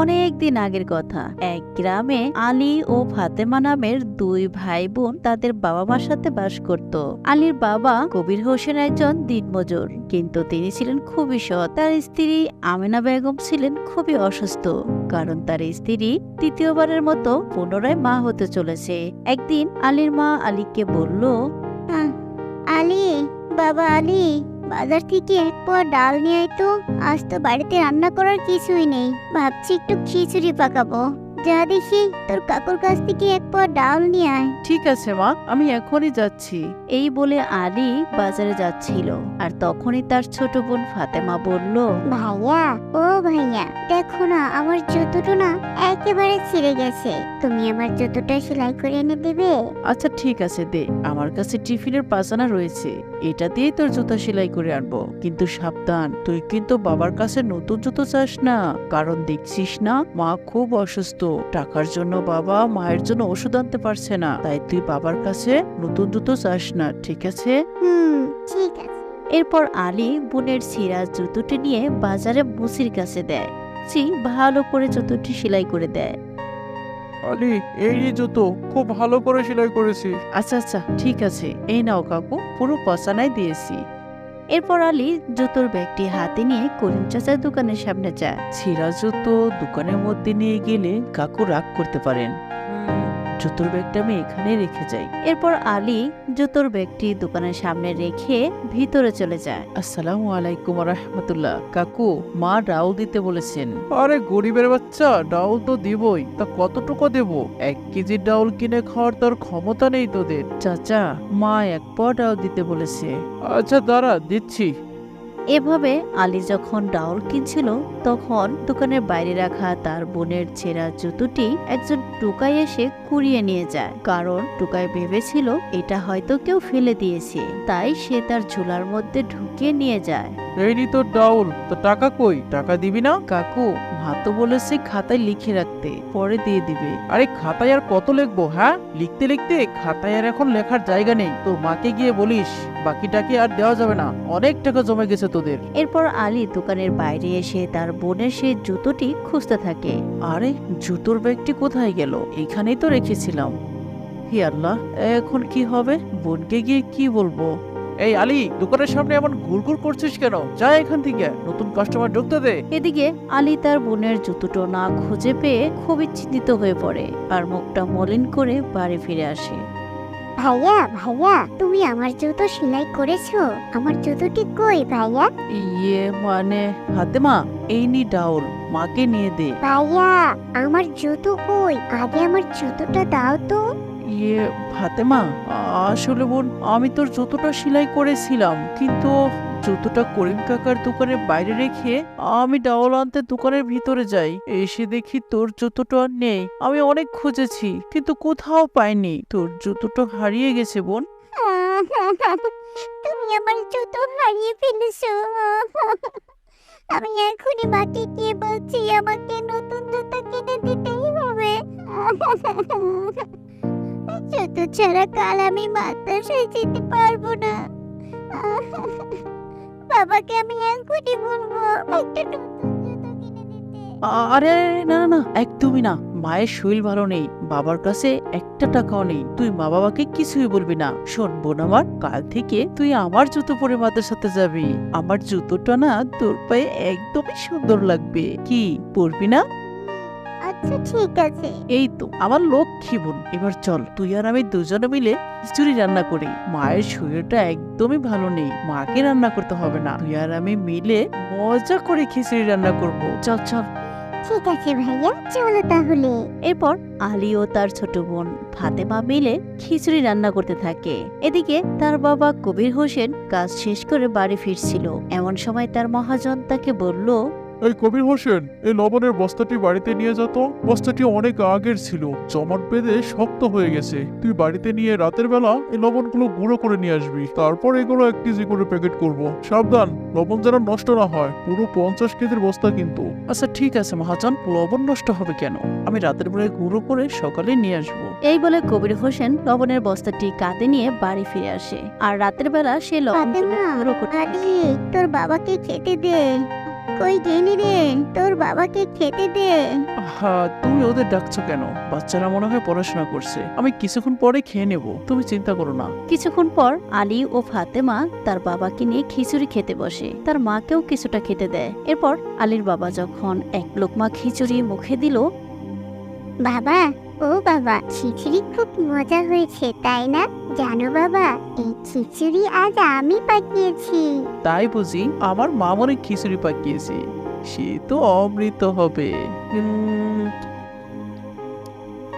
অনেক দিন আগের কথা। এক গ্রামে আলী ও ফাতেমা নামের দুই ভাই বোন তাদের বাবা মার সাথে বাস করত। আলীর বাবা কবির হোসেন একজন দিনমজুর, কিন্তু তিনি ছিলেন খুবই সৎ। তার স্ত্রী আমিনা বেগম ছিলেন খুবই অসুস্থ, কারণ তার স্ত্রী তৃতীয়বারের মতো পুনরায় মা হতে চলেছে। একদিন আলীর মা আলীকে বলল আলী, বাবা আলি। বাজার থেকে এক পোয়া ডাল নিয়ে তো। আজ তো বাড়িতে রান্না করার কিছুই নেই। ভাবছি একটু খিচুড়ি পাকাবো। যা দেখি তোর কাকুর কাছ থেকে এক পোয়া ডাল নিয়ে আয়। ঠিক আছে মা আমি এখনই যাচ্ছি। এই বলে আলী বাজারে যাচ্ছিল। আর তখনই তার ছোট বোন ফাতেমা বলল ভাইয়া ও ভাইয়া দেখো না আমার জুতোটা না একেবারে ছিঁড়ে গেছে। তুমি আমার জুতোটা সেলাই করে এনে দেবে? আচ্ছা ঠিক আছে দে। আমার কাছে টিফিনের পাজানা রয়েছে। এটা দিয়েই তোর জুতা সেলাই করে আনব। কিন্তু সাবধান তুই কিন্তু বাবার কাছে নতুন জুতো চাস না। কারণ দেখছিস না মা খুব অসুস্থ। টাকার জন্য বাবা মায়ের জন্য ওষুধ আনতে পারছে না। তাই তুই বাবার কাছে নতুন জুতো চাস না ঠিক আছে? হুম ঠিক আছে। এরপর আলী বোনের সিরাজ জুতোটি নিয়ে বাজারে মুসির কাছে দেয়। চি ভালো করে জুতোটি সেলাই করে দেয়। আলি এই জুতো খুব ভালো করে সেলাই করেছি আচ্ছা আচ্ছা ঠিক আছে। এই নাও কাকু পুরো পচানাই দিয়েছি। এরপর আলী জুতোর ব্যাগটি হাতে নিয়ে করিম চাচার দোকানের সামনে যায়। ছিঁড়া জুতো দোকানের মধ্যে নিয়ে গেলে কাকু রাগ করতে পারেন। জুতোর ব্যাগটা আমি এখানে রেখে যাই। এরপর আলী জুতোর ব্যাগটি দোকানের সামনে রেখে ভিতরে চলে যায়। আসসালামু আলাইকুম রহমতুল্লাহ কাকু মা ডাউল দিতে বলেছেন। আরে গরিবের বাচ্চা ডাউল তো দিবই। তা কতটুকু দেব? এক কেজি ডাউল কিনে খাওয়ার তোর ক্ষমতা নেই তোদের। চাচা মা এক পা ডাউল দিতে বলেছে। আচ্ছা দাঁড়া দিচ্ছি। এভাবে আলী যখন ডাউল কিনছিল, তখন দোকানের বাইরে রাখা তার বোনের ছেঁড়া জুতোটি একজন টুকাই এসে কুড়িয়ে নিয়ে যায়। কারণ টুকাই ভেবেছিল, এটা হয়তো কেউ ফেলে দিয়েছে। তাই সে তার ঝুলার মধ্যে ঢুকিয়ে নিয়ে যায়। এই নি তোর ডাউল তো টাকা কই? টাকা দিবি না? কাকু মা তো বলেছে খাতায় লিখে রাখতে পরে দিয়ে দিবে। আরে খাতায় আর কত লিখব হ্যাঁ? লিখতে লিখতে খাতায় আর এখন লেখার জায়গা নেই তো মাকে গিয়ে বলিস বাকিটাকে আর দেওয়া যাবে না। অনেক টাকা জমে গেছে তোদের। এরপর আলী দোকানের বাইরে এসে তার বোনের সেই জুতোটি খুঁজতে থাকে। আরে জুতোর ব্যাগটি কোথায় গেল? এখানেই তো রেখেছিলাম। হি আল্লাহ এখন কি হবে? বোনকে গিয়ে কি বলব? এই আলী দোকানের সামনে এমন ঘুরঘুর করছিস কেন? যা এখান থেকে নতুন কাস্টমার ঢুকতে দে। এদিকে আলী তার বোনের জুতোটো না খুঁজে পেয়ে খুবই চিন্তিত হয়ে পড়ে আর মুখটা মলিন করে বাড়ি ফিরে আসে। ভাইয়া ভাইয়া তুমি আমার জুতো সেলাই করেছ? আমার জুতোটি কই ভাইয়া? ইয়ে মানে হাতেমা এই নি ডাউল মাকে নিয়ে দে। ভাইয়া আমার জুতো কই? আগে আমার জুতোটা দাও তো। ইয়ে ফাতেমা, আসলে বোন, আমি তোর জুতোটা সেলাই করেছিলাম, কিন্তু জুতোটা করিম কাকার দোকানের বাইরে রেখে আমি ডাউল আনতে দোকানের ভিতরে যাই। এসে দেখি তোর জুতোটা নেই। আমি অনেক খুঁজেছি, কিন্তু কোথাও পাইনি। তোর জুতোটা হারিয়ে গেছে বোন। তুমি আমার জুতো হারিয়ে ফেলেছো। আমি এখনই মাকে গিয়ে বলছি, আমাকে নতুন জুতো কিনে দিতেই হবে। জুতো ছাড়া কাল আমি মাদ্রাসায় যেতে পারব না। বাবাকে আমি এখনই বলব, একটা আরে না না না, একদমই না। মায়ের শরীর ভালো নেই, বাবার কাছে একটা টাকাও নেই। তুই মা বাবাকে কিছুই বলবি না। শোন, বোন আমার, কাল থেকে তুই আমার জুতো পরে মাদের সাথে যাবি। আমার জুতোটা না তোর পায়ে একদমই সুন্দর লাগবে। কি, পরবি না? আচ্ছা ঠিক আছে। এই তো আমার লক্ষ্মী বোন। এবার চল তুই আর আমি দুজনে মিলে খিচুড়ি রান্না করি। মায়ের শরীরটা একদমই ভালো নেই মাকে রান্না করতে হবে না। তুই আর আমি মিলে মজা করে খিচুড়ি রান্না করব। চল চল। ঠিক আছে ভাইয়া চলো তাহলে। এরপর আলী ও তার ছোট বোন ফাতেমা মিলে খিচুড়ি রান্না করতে থাকে। এদিকে তার বাবা কবির হোসেন কাজ শেষ করে বাড়ি ফিরছিল। এমন সময় তার মহাজন তাকে বলল এই কবির হোসেন এই লবণের বস্তাটি বাড়িতে নিয়ে যা তো। বস্তাটি অনেক আগের ছিল জমাট বেঁধে শক্ত হয়ে গেছে। তুই বাড়িতে নিয়ে রাতের বেলা এই লবণগুলো গুঁড়ো করে নিয়ে আসবি। তারপর এগুলো এক কেজি করে প্যাকেট করব। সাবধান লবণ যেন নষ্ট না হয়। পুরো পঞ্চাশ কেজির বস্তা কিন্তু। আচ্ছা ঠিক আছে মহাজন। লবণ নষ্ট হবে কেন? আমি রাতের বেলায় গুঁড়ো করে সকালে নিয়ে আসব। এই বলে কবির হোসেন লবণের বস্তাটি কাঁধে নিয়ে বাড়ি ফিরে আসে। আর রাতের বেলা সে লবণ ফাতেমা, গুঁড়ো করতে আরে তোর বাবাকে খেতে দে। কই গেলি রে তোর বাবাকে খেতে দে। হ্যাঁ তুমি ওদের ডাকছো কেন? বাচ্চারা মনে হয় পড়াশোনা করছে। আমি কিছুক্ষণ পরে খেয়ে নেব। তুমি চিন্তা করো না। কিছুক্ষণ পর আলী ও ফাতেমা তার বাবাকে নিয়ে খিচুড়ি খেতে বসে। তার মাকেও কিছুটা খেতে দেয়। এরপর আলীর বাবা যখন এক লোকমা খিচুড়ি মুখে দিল বাবা ও বাবা খিচুড়ি খুব মজা হয়েছে তাই না? জানো বাবা, এই খিচুড়ি আজ আমি পাকিয়েছি। তাই বুঝি আমার মা মনে খিচুড়ি পাকিয়েছে। সে তো অমৃত হবে।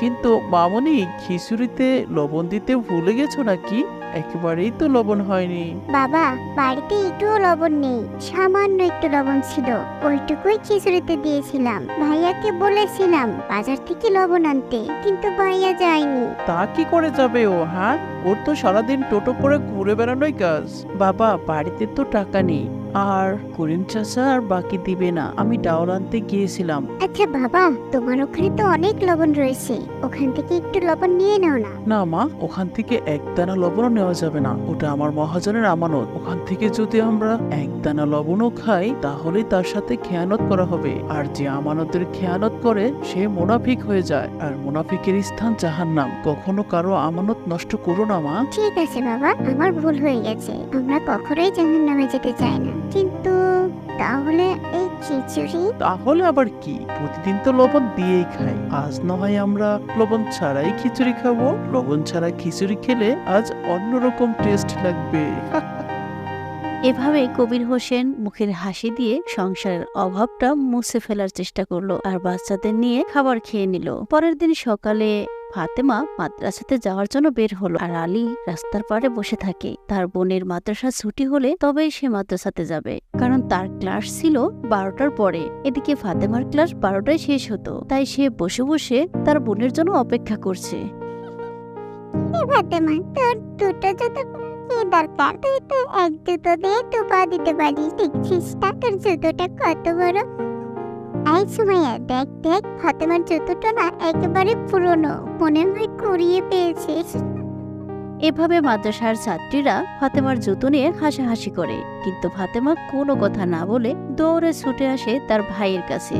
কিন্তু মামনি, খিচুড়িতে লবণ দিতে ভুলে গেছো নাকি? একেবারেই তো লবণ হয়নি। বাবা বাড়িতে একটুও লবণ নেই সামান্য একটু লবণ ছিল ওইটুকুই খিচুড়িতে দিয়েছিলাম। ভাইয়াকে বলেছিলাম বাজার থেকে লবণ আনতে কিন্তু ভাইয়া যায়নি। তা কি করে যাবে ও হ্যাঁ? ওর তো সারাদিন টোটো করে ঘুরে বেড়ানোই কাজ। বাবা বাড়িতে তো টাকা নেই। আর করিম চাচা আর বাকি দিবে না। আমি ডাউল আনতে গিয়েছিলাম। আচ্ছা বাবা তোমার ওখানে তো অনেক লবণ রয়েছে। ওখান থেকে একটু লবণ নিয়ে নাও না। না মা ওখান থেকে এক দানা লবণও নেওয়া যাবে না। ওটা আমার মহাজনের আমানত। ওখান থেকে যদি আমরা এক দানা লবণও খাই তাহলে তার সাথে খেয়ানত করা হবে। আর যে আমানতের খেয়ানত করে সে মুনাফিক হয়ে যায়। আর মুনাফিকের স্থান জাহান্নাম। কখনো কারও আমানত নষ্ট করো না মা। ঠিক আছে বাবা আমার ভুল হয়ে গেছে। আমরা কখনোই জাহান নামে যেতে চাই না। কিন্তু তাহলে এই খিচুড়ি? তাহলে আবার কি? প্রতিদিন তো লবণ দিয়েই খাই। আজ না হয় আমরা লবণ ছাড়াই খিচুড়ি খাব। লবণ ছাড়া খিচুড়ি খেলে আজ অন্যরকম টেস্ট লাগবে। এভাবে কবির হোসেন মুখের হাসি দিয়ে সংসারের অভাবটা মুছে ফেলার চেষ্টা করল আর বাচ্চাদের নিয়ে খাবার খেয়ে নিল। পরের দিন সকালে ফাতেমা মাদ্রাসাতে যাওয়ার জন্য বের হলো আর আলী রাস্তার পাড়ে বসে থাকে। তার বোনের মাদ্রাসা ছুটি হলে তবেই সে মাদ্রাসাতে যাবে। কারণ তার ক্লাস ছিল বারোটার পরে। এদিকে ফাতেমার ক্লাস বারোটায় শেষ হতো। তাই সে বসে বসে তার বোনের জন্য অপেক্ষা করছে। দিতে দেখছিস জুতোটা কত বড়? এই সুমাইয়া দেখ দেখ ফাতেমার জুতোটা না একেবারে পুরনো। মনে হয় কুড়িয়ে পেয়েছিস এভাবে মাদ্রাসার ছাত্রীরা ফাতেমার জুতো নিয়ে হাসাহাসি করে। কিন্তু ফাতেমা কোনো কথা না বলে দৌড়ে ছুটে আসে তার ভাইয়ের কাছে।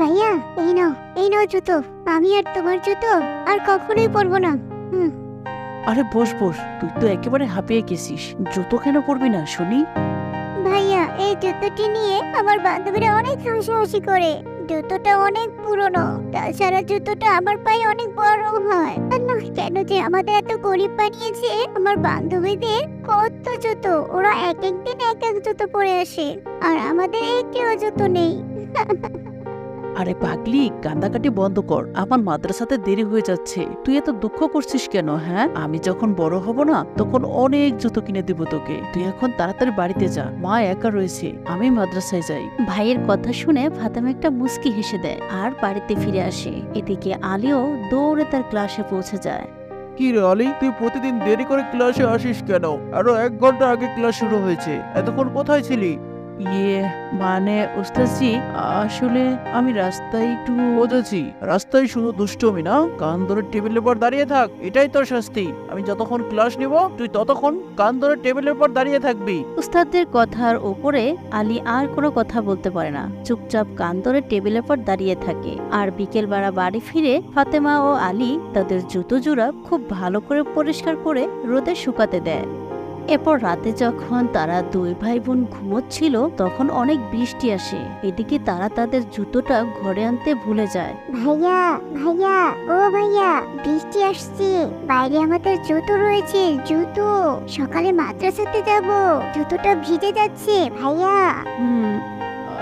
ভাইয়া এই নাও এই নাও জুতো। আমি আর তোমার জুতো আর কখনোই পরবো না। আরে বস বস তুই তো একেবারে হাঁপিয়ে গেছিস। জুতো কেন পরবি না শুনি। এই জুতোটি নিয়ে আমার বান্ধবীরা অনেক হাসাহাসি করে। জুতোটা অনেক পুরনো, তাছাড়া জুতোটা আমার পায়ে অনেক বড় হয়। না, কেন যে আমাদের এত গরিব বানিয়েছে, আমার বান্ধবীদের কত জুতো, ওরা এক এক দিন এক এক জুতো পরে আসে। আর আমাদের একটিও জুতো নেই। আরে পাগলি কান্দাকাটি বন্ধ কর। আমার মাদ্রাসাতে দেরি হয়ে যাচ্ছে। তুই এত দুঃখ করছিস কেন হ্যাঁ? আমি যখন বড় হব না তখন অনেক জুতো কিনে দিব তোকে। তুই এখন তাড়াতাড়ি বাড়িতে যা। মা একা রয়েছে। আমি মাদ্রাসায় যাই। ভাইয়ের কথা শুনে ফাতেমা একটা মুস্কি হেসে দেয় আর বাড়িতে ফিরে আসে। এদিকে আলিও দৌড়ে তার ক্লাসে পৌঁছে যায়। কি রে আলি তুই প্রতিদিন দেরি করে ক্লাসে আসিস কেন? আরও এক ঘণ্টা আগে ক্লাস শুরু হয়েছে। এতক্ষণ কোথায় ছিলি? ইয়ে মানে ওস্তাদজি আসলে আমি রাস্তায় একটু বুঝেছি রাস্তায় শুধু দুষ্টমি না কান ধরে টেবিলের পর দাঁড়িয়ে থাক এটাই তোর শাস্তি। আমি যতক্ষণ ক্লাস নিব তুই ততক্ষণ কান ধরে টেবিলের পর দাঁড়িয়ে থাকবি। উস্তাদদের কথার ওপরে আলী আর কোনো কথা বলতে পারে না। চুপচাপ কান ধরে টেবিলের পর দাঁড়িয়ে থাকে। আর বিকেল বেলা বাড়ি ফিরে ফাতেমা ও আলী তাদের জুতো জোড়া খুব ভালো করে পরিষ্কার করে রোদে শুকাতে দেয়। এরপর রাতে যখন তারা দুই ভাই বোন ঘুমোচ্ছিল তখন অনেক বৃষ্টি আসে। এদিকে তারা তাদের জুতোটা ঘরে আনতে ভুলে যায়। ভাইয়া ভাইয়া ও ভাইয়া বৃষ্টি আসছে। বাইরে আমাদের জুতো রয়েছে জুতো। সকালে মাদ্রাসাতে যাব। জুতোটা ভিজে যাচ্ছে ভাইয়া। হুম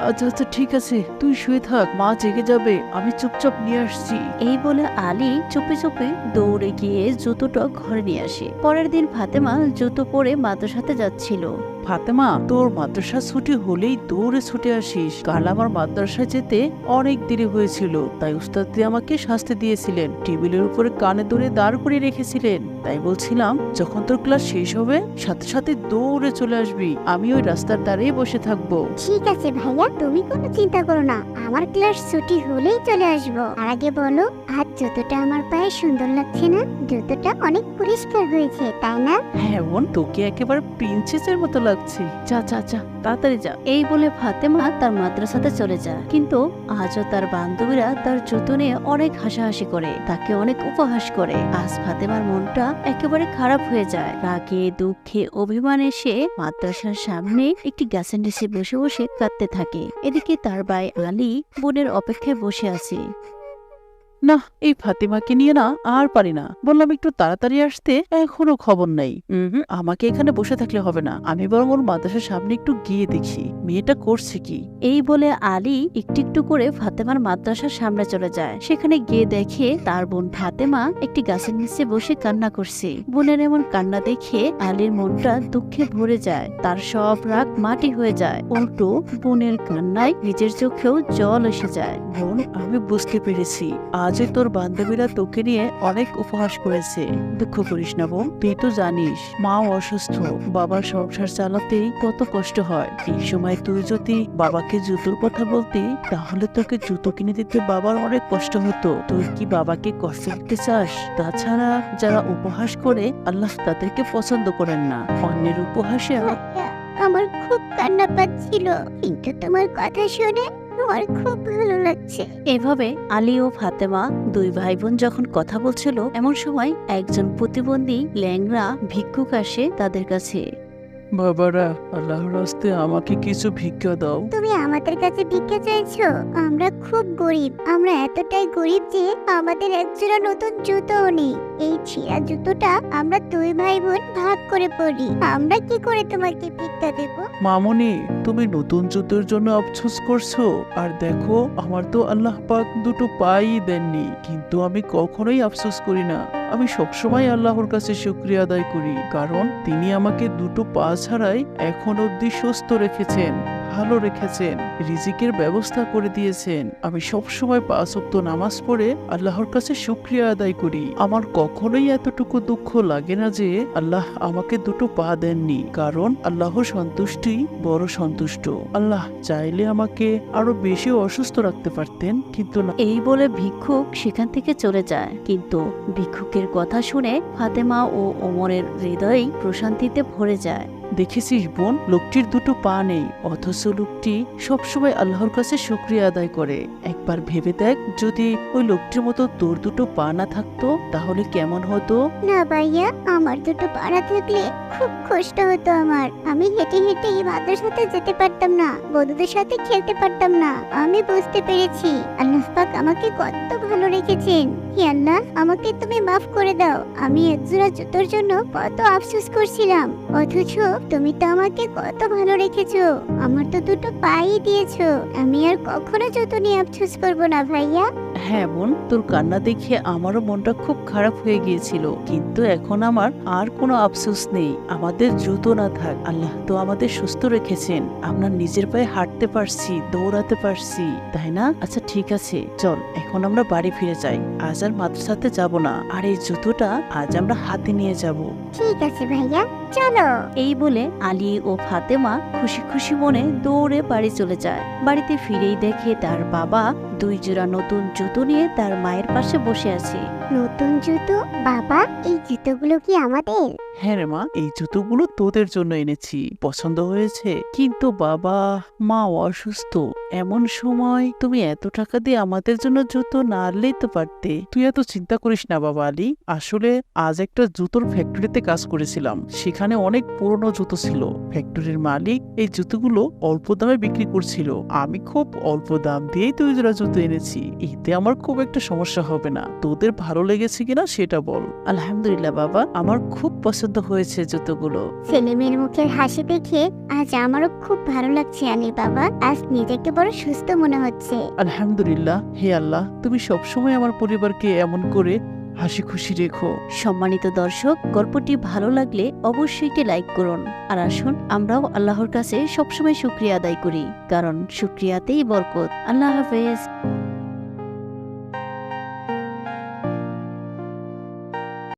আচ্ছা আচ্ছা ঠিক আছে। তুই শুয়ে থাক, মা জেগে যাবে, আমি চুপচাপ নিয়ে আসছি। এই বলে আলী চুপে চুপে দৌড়ে গিয়ে জুতোটা ঘরে নিয়ে আসে। পরের দিন ফাতেমা জুতো পরে মাদ্রাসাতে যাচ্ছিল। ফাতেমা তোর মাদ্রাসা ছুটি হলেই দৌড়ে ছুটে আসিস। কাল আমার মাদ্রাসা যেতে অনেক দেরি হয়েছিল তাই উস্তাদ আমাকে শাস্তি দিয়েছিলেন। টেবিলের উপরে কানে ধরে দাঁড় করিয়ে রেখেছিলেন। তাই বলছিলাম যখন তোর ক্লাস শেষ হবে সাথে সাথে দৌড়ে চলে আসবি। আমি ওই রাস্তার ধারেই বসে থাকব। ঠিক আছে ভাইয়া তুমি কোনো চিন্তা করো না। আমার ক্লাস ছুটি হলেই চলে আসব। আর আগে বলো আজ জুতোটা আমার পায়ে সুন্দর লাগছে না? জুতোটা অনেক পরিষ্কার হয়েছে তাই না? হ্যাঁ বোন তোকে একেবারে প্রিন্সেসের মতো লাগছে। লাগছে যা যা যা, তাড়াতাড়ি যা। এই বলে ফাতেমা তার মাদ্রাসাতে চলে যায়। কিন্তু আজও তার বান্ধবীরা তার জুতো নিয়ে অনেক হাসাহাসি করে, তাকে অনেক উপহাস করে। আজ ফাতেমার মনটা একেবারে খারাপ হয়ে যায়। রাগে, দুঃখে, অভিমানে সে মাদ্রাসার সামনে একটি গাছের নিচে বসে বসে কাঁদতে থাকে। এদিকে তার ভাই আলী বোনের অপেক্ষায় বসে আছে। না এই ফাতিমাকে নিয়ে না আর পারি না। বললাম একটু তাড়াতাড়ি আসতে এখনও খবর নাই। আমাকে এখানে বসে থাকলে হবে না। আমি বরং ওর মাদ্রাসার সামনে একটু গিয়ে দেখি মেয়েটা করছে কি? এই বলে আলী একটু একটু করে ফাতেমার মাদ্রাসার সামনে চলে যায়। সেখানে গিয়ে দেখে তার বোন ফাতেমা একটি গাছের নিচে বসে কান্না করছে। বোনের এমন কান্না দেখে আলীর মনটা দুঃখে ভরে যায়। তার সব রাগ মাটি হয়ে যায়। উল্টো বোনের কান্নায় নিজের চোখেও জল এসে যায়। বোন আমি বুঝতে পেরেছি। আজই তোর বান্ধবীরা তোকে নিয়ে অনেক উপহাস করেছে। দুঃখ করিস না বোন, তুই তো জানিস, মাও অসুস্থ, বাবার সংসার চালাতেই কত কষ্ট হয়। এই সময় তুই যদি বাবাকে জুতোর কথা বলতি, তাহলে তোকে জুতো কিনে দিতে বাবার অনেক কষ্ট হতো। তুই কি বাবাকে কষ্ট দিতে চাস? তাছাড়া যারা উপহাস করে, আল্লাহ তাদেরকে পছন্দ করেন না। অন্যের উপহাসে আমার খুব কান্না পাচ্ছিল। কিন্তু তোমার কথা শুনে আমার খুব ভালো লাগছে। এভাবে আলী ও ফাতেমা দুই ভাই বোন যখন কথা বলছিল এমন সময় একজন প্রতিবন্ধী ল্যাংরা ভিক্ষুক আসে তাদের কাছে। বাবারা আল্লাহর রাস্তে আমাকে কিছু ভিক্ষা দাও। তুমি আমাদের কাছে ভিক্ষা চাইছো? আমরা খুব গরিব। আমরা এতটাই গরিব যে আমাদের একজোড়া নতুন জুতোও নেই। এই ছিঁড়া জুতোটা আমরা দুই ভাই বোন ভাগ করে পড়ি আমরা কি করে তোমাকে ভিক্ষা দেব? মামনি, তুমি নতুন জুতোর জন্য আফসোস করছ? আর দেখো, আমার তো আল্লাহ পাক দুটো পাই দেননি। কিন্তু আমি কখনোই আফসোস করি না। আমি সবসময় আল্লাহর কাছে শুক্রিয়া আদায় করি। কারণ তিনি আমাকে দুটো পা ছাড়াই এখন অব্দি সুস্থ রেখেছেন। ভালো রেখেছেন, রিজিকের ব্যবস্থা করে দিয়েছেন। আমি সবসময় পাঁচ ওয়াক্ত নামাজ পড়ে আল্লাহর কাছে শুক্রিয়া আদায় করি। আমার কখনোই এতটুকু দুঃখ লাগে না যে আল্লাহ আমাকে দুটো পা দেননি, কারণ আল্লাহর সন্তুষ্টি বড় সন্তুষ্ট। আল্লাহ চাইলে আমাকে আরও বেশি অসুস্থ রাখতে পারতেন, কিন্তু এই বলে ভিক্ষুক সেখান থেকে চলে যায়। কিন্তু ভিক্ষুকের কথা শুনে ফাতেমা ও ওমরের হৃদয় প্রশান্তিতে ভরে যায়। দেখেছিস বোন, লোকটির দুটো পা নেই, অথচ লোকটি সবসময় আল্লাহর কাছে শুক্রিয়া আদায় করে। একবার ভেবে দেখ, যদি ওই লোকটির মতো তোর দুটো পা না থাকতো, তাহলে কেমন হতো? না ভাইয়া, আমার দুটো পাড়া থাকলে খুব কষ্ট হতো আমার। আমি হেঁটে হেঁটে এই মাদ্রাসাতে যেতে পারতাম না, বন্ধুদের সাথে খেলতে পারতাম না। আমি বুঝতে পেরেছি, আল্লাহ পাক আমাকে কত ভালো রেখেছেন। আল্লাহ আমাকে তুমি মাফ করে দাও। আমি একজোড়া জুতোর জন্য কত আফসোস করছিলাম। অথচ তুমি তো আমাকে কত ভালো রেখেছো। আমার তো দুটো পাই দিয়েছ। আমি আর কখনো জুতো নিয়ে আফসোস করব না ভাইয়া। হ্যাঁ বোন, তোর কান্না দেখে আমারও মনটা খুব খারাপ হয়ে গিয়েছিল। কিন্তু এখন আমার আর কোনো আফসোস নেই। আমাদের জুতো না থাক। আল্লাহ তো আমাদের সুস্থ রেখেছেন। আমরা নিজের পায়ে হাঁটতে পারছি, দৌড়াতে পারছি, তাই না? আচ্ছা ঠিক আছে। চল, এখন আমরা বাড়ি ফিরে যাই। আজ আর মাদ্রাসাতে যাব না। আর এই জুতোটা আজ আমরা হাতে নিয়ে যাব। ঠিক আছে ভাইয়া। এই বলে আলী ও ফাতেমা খুশি খুশি মনে দৌড়ে বাড়ি চলে যায়। বাড়িতে ফিরেই দেখে তার বাবা দুই জোড়া নতুন জুতো নিয়ে তার মায়ের পাশে বসে আছে। নতুন জুতো? বাবা, এই জুতোগুলো কি আমাদের? হ্যাঁ রে মা, এই জুতোগুলো তোদের জন্য এনেছি। পছন্দ হয়েছে? কিন্তু বাবা, মা অসুস্থ। এমন সময় তুমি এত টাকা দিয়ে আমাদের জন্য জুতো না আনলেই তো পারতে। তুই এত চিন্তা করিস না বাবা আলী। আসলে আজ একটা জুতোর ফ্যাক্টরিতে কাজ করেছিলাম। সেখানে অনেক পুরনো জুতো ছিল। ফ্যাক্টরির মালিক এই জুতোগুলো অল্প দামে বিক্রি করছিল। আমি খুব অল্প দাম দিয়েই তুই জুতো এনেছি। এতে আমার খুব একটা সমস্যা হবে না। তোদের ভালো লেগেছে কিনা সেটা বল। আলহামদুলিল্লাহ বাবা। আমার খুব পছন্দ হয়েছে জুতোগুলো। ছেলেমেয়ের মুখের হাসি দেখে আজ আমারও খুব ভালো লাগছে আলী বাবা। আজ নিজেকে বড় সুস্থ মনে হচ্ছে। আলহামদুলিল্লাহ হে আল্লাহ তুমি সবসময় আমার পরিবারকে এমন করে হাসি খুশি রেখো। সম্মানিত দর্শক গল্পটি ভালো লাগলে অবশ্যই একটি লাইক করুন। আর আসুন আমরাও আল্লাহর কাছে সবসময় শুক্রিয়া আদায় করি। কারণ শুক্রিয়াতেই বরকত। আল্লাহ হাফেজ।